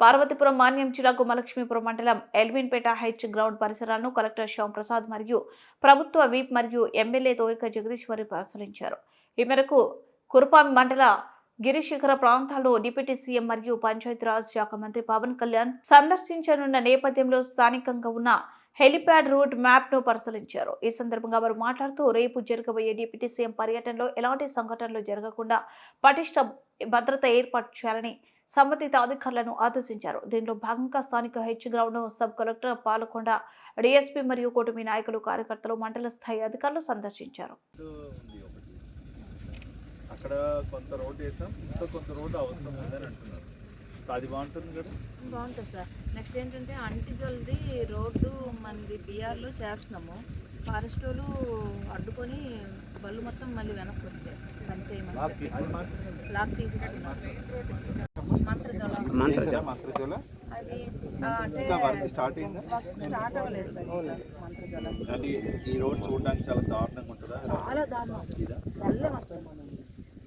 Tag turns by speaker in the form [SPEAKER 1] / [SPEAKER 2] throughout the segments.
[SPEAKER 1] పార్వతీపురం మాన్యం జిల్లా గుమ్మలక్ష్మీపురం మండలం Elwinpeta H ground పరిసరాలను కలెక్టర్ శ్యామ్ ప్రసాద్ మరియు ప్రభుత్వ వీప్ మరియు ఎమ్మెల్యే తోయిక జగదీశ్వరి పరిశీలించారు. ఈ మేరకు కురుపామి మండల గిరిశిఖర ప్రాంతాల్లో డిప్యూటీ సీఎం మరియు పంచాయతీరాజ్ శాఖ మంత్రి పవన్ కళ్యాణ్ సందర్శించనున్న నేపథ్యంలో స్థానికంగా ఉన్న హెలిప్యాడ్ రూట్ మ్యాప్ను పరిశీలించారు. ఈ సందర్భంగా వారు మాట్లాడుతూ రేపు జరగబోయే డిప్యూటీ సీఎం పర్యటనలో ఎలాంటి సంఘటనలు జరగకుండా పటిష్ట భద్రత ఏర్పాటు చేయాలని సంబంధిత అధికారులను ఆదేశించారు. దీనిలో భాగంగా స్థానిక H ground sub collector Palakonda DSP మరియు కూటమి నాయకులు కార్యకర్తలు మండల స్థాయి అధికారులు సందర్శించారు.
[SPEAKER 2] అక్కడ కొంత రోడ్ వేసాం. ఇంకా కొంత రోడ్ అవసరం ఉందని అంటున్నారు. అది బాగుంటుంది కదా?
[SPEAKER 3] బాగుంటుంది సార్. నెక్స్ట్ ఏంటంటే అంటిజల్ది రోడ్డు మంది బీఆర్లో చేస్తున్నాము. ఫారెస్ట్ వాళ్ళు అడ్డుకొని బళ్ళు మొత్తం మళ్ళీ వెనక్కి వచ్చాయి పని చేయమని లాక్ తీసేస్తున్నారు. మంత్రజల.
[SPEAKER 4] మంత్రజల? స్టార్ట్ అయిందా?
[SPEAKER 3] స్టార్ట్ అవ్వలేదు సార్
[SPEAKER 2] అది ఈ రోడ్ చూడడానికి చాలా దారుణంగా ఉంటుందా?
[SPEAKER 3] చాలా దారుణం. వెళ్ళే వస్తుంది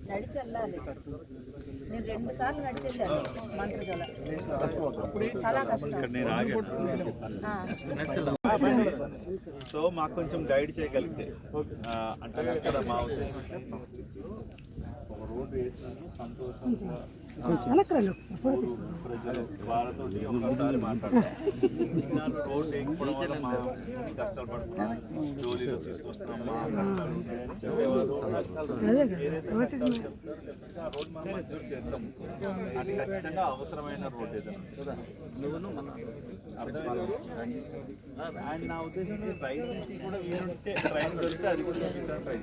[SPEAKER 3] నడిచి వెళ్ళాలి. నేను రెండు సార్లు నడిచి వెళ్ళాను మంత్రజల. చాలా కష్టం.
[SPEAKER 2] ఇక్కడ నేను ఆగాను.
[SPEAKER 3] ఆ.
[SPEAKER 2] సో మాకు కొంచెం గైడ్ చేయగలిగితే. అంటే అక్కడ మా ఉద్దేశం అంటే ఒక రోడ్డు వేసినాను సంతోషంగా ప్రజలు వాళ్ళతో ఒకసారి మాట్లాడతాం ఇన్నాళ్ళు రోడ్డు వేయకపోవడం వల్ల మా కష్టాలు పడుతున్నాం జోలీలు తీసుకొస్తున్నాం మా రోడ్ మనం మంజూరు చేస్తాం అది ఖచ్చితంగా అవసరమైన రోడ్ అండ్ నా ఉద్దేశం ట్రైన్ కూడా ట్రైన్ దొరికితే అది కూడా చూపించాలని ట్రై